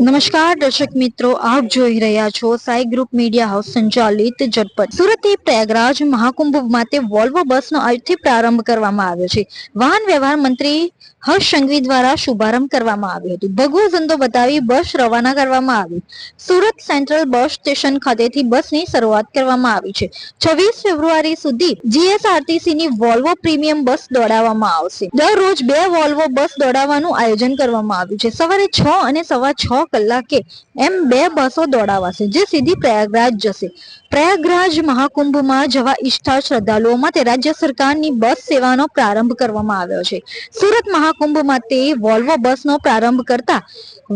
નમસ્કાર, દર્શક મિત્રો, આપ જોઈ રહ્યા છો સાઈ ગ્રુપ મીડિયા હાઉસ સંચાલિત ઝટપટ. સુરતથી પ્રયાગરાજ મહાકુંભ માટે વોલ્વો બસનો આજથી પ્રારંભ કરવામાં આવ્યો છે. વાહન વ્યવહાર મંત્રી હર્ષ સંઘવી દ્વારા શુભારંભ કરવામાં આવ્યો હતો. ભગવો ધંધો બતાવી બસ રવાના કરવામાં આવી. સુરત સેન્ટ્રલ બસ સ્ટેશન ખાતેથી બસની શરૂઆત કરવામાં આવી છે. છવ્વીસ ફેબ્રુઆરી સુધી જીએસઆરટીસી ની વોલ્વો પ્રીમિયમ બસ દોડાવવામાં આવશે. દરરોજ બે વોલ્વો બસ દોડાવવાનું આયોજન કરવામાં આવ્યું છે. સવારે છ અને સવા છ કલાકે એમ બે બસો દોડાવાશે, જે સીધી પ્રયાગરાજ જશે. પ્રયાગરાજ મહાકુંભમાં જવા ઈચ્છતા શ્રદ્ધાળુઓ માટે રાજ્ય સરકારની બસ સેવાનો પ્રારંભ કરવામાં આવ્યો છે. સુરત મહાકુંભ માટે વોલ્વો બસનો પ્રારંભ કરતા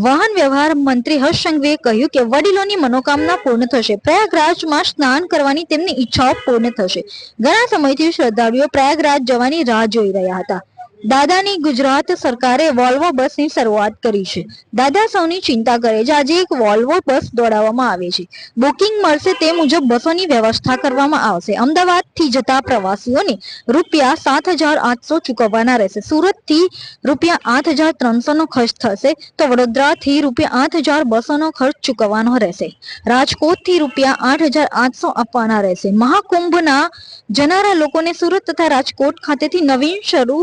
વાહન વ્યવહાર મંત્રી હર્ષ સંઘવીએ કહ્યું કે વડીલોની મનોકામના પૂર્ણ થશે. પ્રયાગરાજમાં સ્નાન કરવાની તેમની ઈચ્છાઓ પૂર્ણ થશે. ઘણા સમયથી શ્રદ્ધાળુઓ પ્રયાગરાજ જવાની રાહ જોઈ રહ્યા હતા. દાદાની ગુજરાત સરકારે વોલ્વો બસની શરૂઆત કરી છે. દાદા સૌની ચિંતા કરે છે. આજે એક વોલ્વો બસ દોડાવવામાં આવે છે. બુકિંગ મળશે તે મુજબ બસોની વ્યવસ્થા કરવામાં આવશે. અમદાવાદથી જતા પ્રવાસીઓને રૂપિયા સાત હજાર આઠસો ચૂકવવાના રહેશે. સુરતથી રૂપિયા આઠ હજાર ત્રણસો નો ખર્ચ થશે તો વડોદરાથી રૂપિયા આઠ હજાર બસો નો ખર્ચ ચૂકવવાનો રહેશે. રાજકોટથી રૂપિયા આઠ હજાર આઠસો આપવાના રહેશે. મહાકુંભના જનારા લોકોને સુરત તથા રાજકોટ ખાતેથી નવીન શરૂ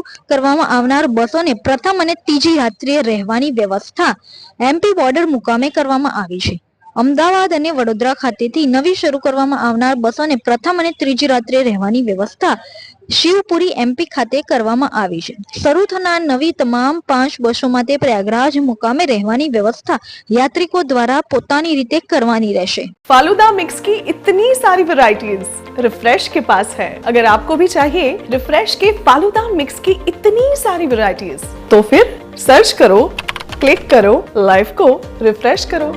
કરવામાં આવનાર બસોને પ્રથમ અને ત્રીજી રાત્રિએ રહેવાની વ્યવસ્થા એમપી બોર્ડર મુકામે કરવામાં આવી છે. અમદાવાદ અને વડોદરા ખાતેથી નવી શરૂ કરવામાં આવનાર બસોને પ્રથમ અને ત્રીજી રાત્રે રહેવાની વ્યવસ્થા શિવપુરી એમપી ખાતે કરવામાં આવી છે શરૂ થનાર નવી તમામ પાંચ બસો માટે પ્રયાગરાજ મુકામે રહેવાની વ્યવસ્થા યાત્રિકો દ્વારા પોતાની રીતે કરવાની રહેશે फालूदा मिक्स की इतनी सारी वैरायटीज रिफ्रेश के पास है अगर आपको भी चाहिए रिफ्रेश के फालूदा मिक्स की इतनी सारी वैरायटीज तो फिर सर्च करो क्लिक करो लाइफ को रिफ्रेश करो